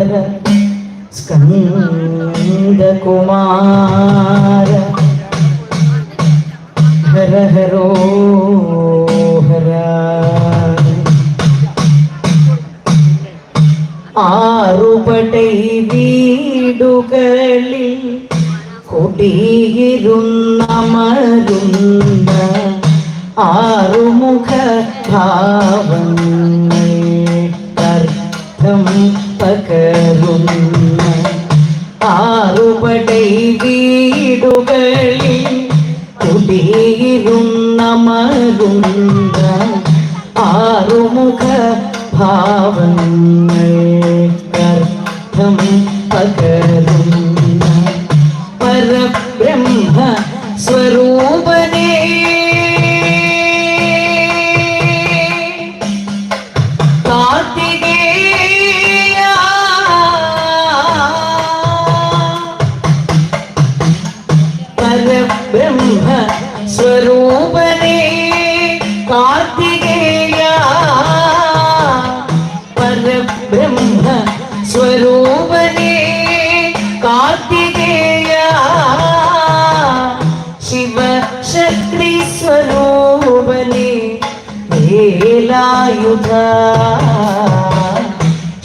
സ്കന്ദകുമാര. ഹര ഹരോ ഹര. ആറുപടൈ വീടുകളിൽ കൊടിയിരുന്നമരുന്ന ആറുമുഖ അർത്ഥം പകരുന്ന ആറുപടൈ വീടുകളിൽ കുടിയിരുന്ന മരുന്ന ആറുമുഖ ഭാവങ്ങൾ അർത്ഥം പകരുന്ന. പരബ്രഹ്മ സ്വരൂപനേ കാർത്തികേയ പരബ്രഹ്മ സ്വരൂപനേ കാർത്തികേയ ശിവശക്തി സ്വരൂപനേ വേലായുധ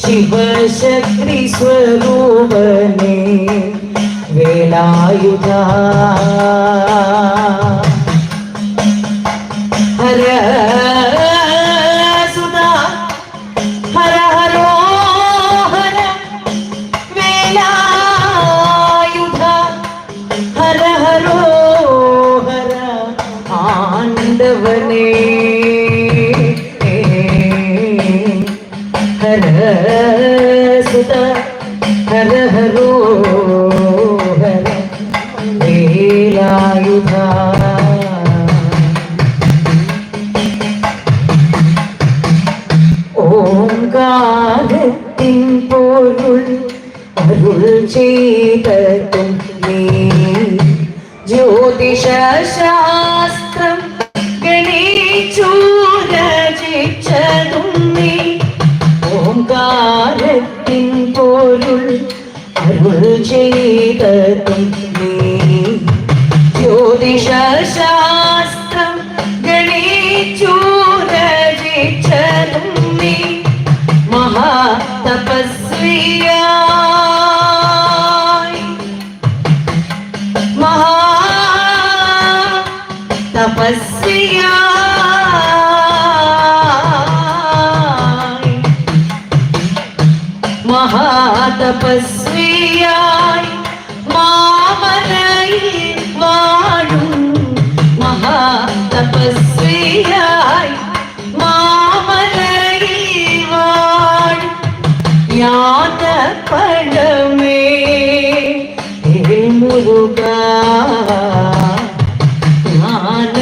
ശിവശക്തി സ്വരൂപനേ വേലായുധ ഹര സുധാ ഹര ഹരോ ഹര വേലായുധ ഹര ഹരോ ഹര ആണ്ടവനേ. ഹര സുത ഓങ്കാരത്തിൻ പോലുൾ അരുൾ ചെയ്തതും மகாதபஸ்வியாய் மாமனை வாழும் மகாதபஸ்வியாய் மாமனை வாழ் ஞான படமே முருகா ஞான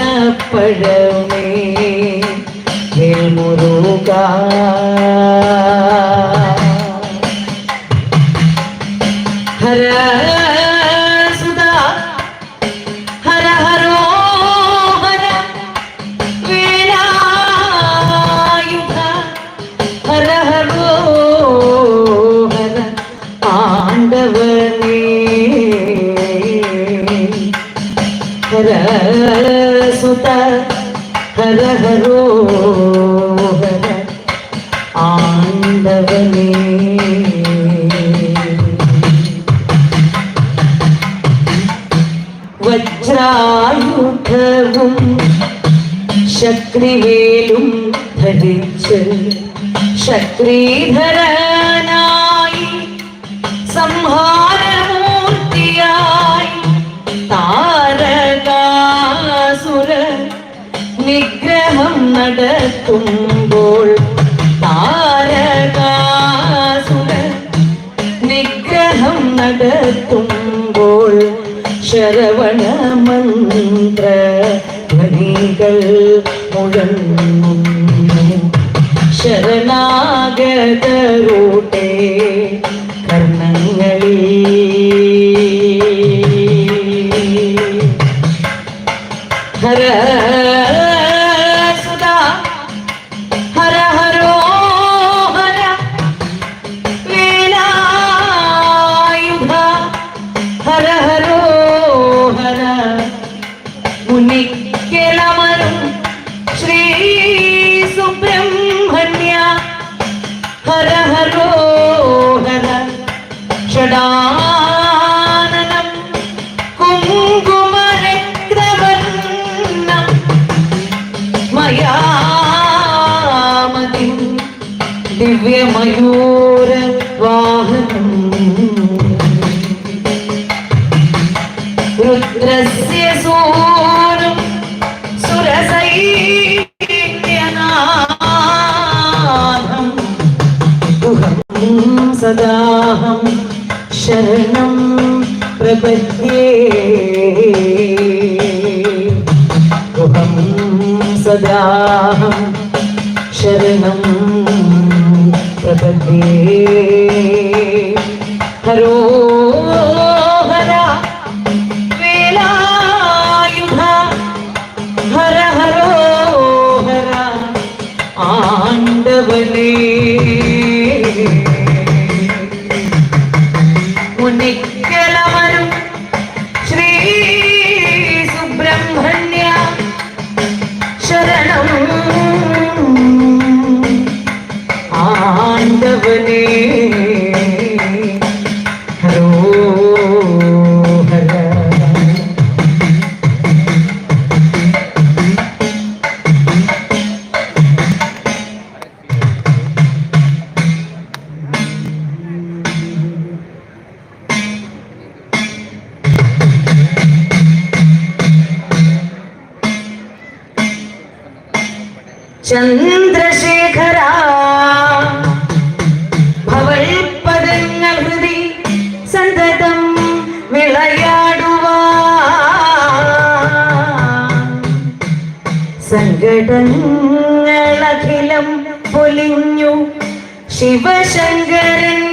முருகா Yeah. വജ്രായുധവും ശക്തിവേലും ധരിച്ച് ശക്തിധരനായി സംഹാരമൂർത്തിയായി താരകാസുര നിഗ്രഹം നടത്തുമ്പോൾ ശരവണ മന്ത്ര ധ്വനികൾ മുഴങ്ങുന്നു. ശരണാഗതരൂട്ടെ കർണങ്ങളിൽ. ഹര మిక్కెలమను శ్రీ సుబ్రహ్మణ్య హర హరో హర షడాననం కుంకుమరక్తవర్ణం మయామతి സുരസൈന്യനാഥം ഗുഹം സദാഹം ശരണം പ്രപദ്യേ. ഗുഹം സദാഹം ശരണം പ്രപദ്യേ. ഹരോ ഹര ആണ്ടവനേ ചന്ദ്രശേഖര ഭവൽപദങ്ങൾ ഹൃദി സന്തതം വിളയാടുവാ. സങ്കടങ്ങളഖിലം പൊലിഞ്ഞു ശിവശങ്കരന്റെ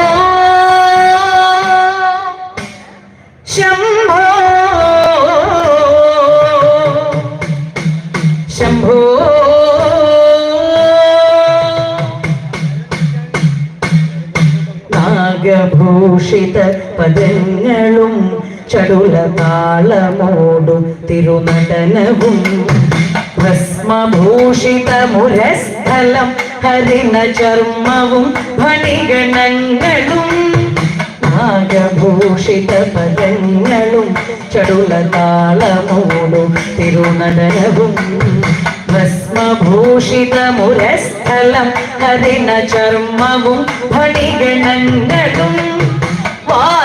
നാഗഭൂഷിത പദങ്ങളും ചടുല താളമോടു തിരുനടനവും. ഭസ്മഭൂഷിത മുരസ്ഥലം ഹരിണ ചർമ്മവും ഭണിഗണങ്ങളും. നാഗഭൂഷിത പദങ്ങളും ചടുല താളമോടു തിരുനടനവും. ഭസ്മഭൂഷിത മുരസ്ഥലം ഹരിണ ചർമ്മവും ഫണിഗണങ്ങളും വാസി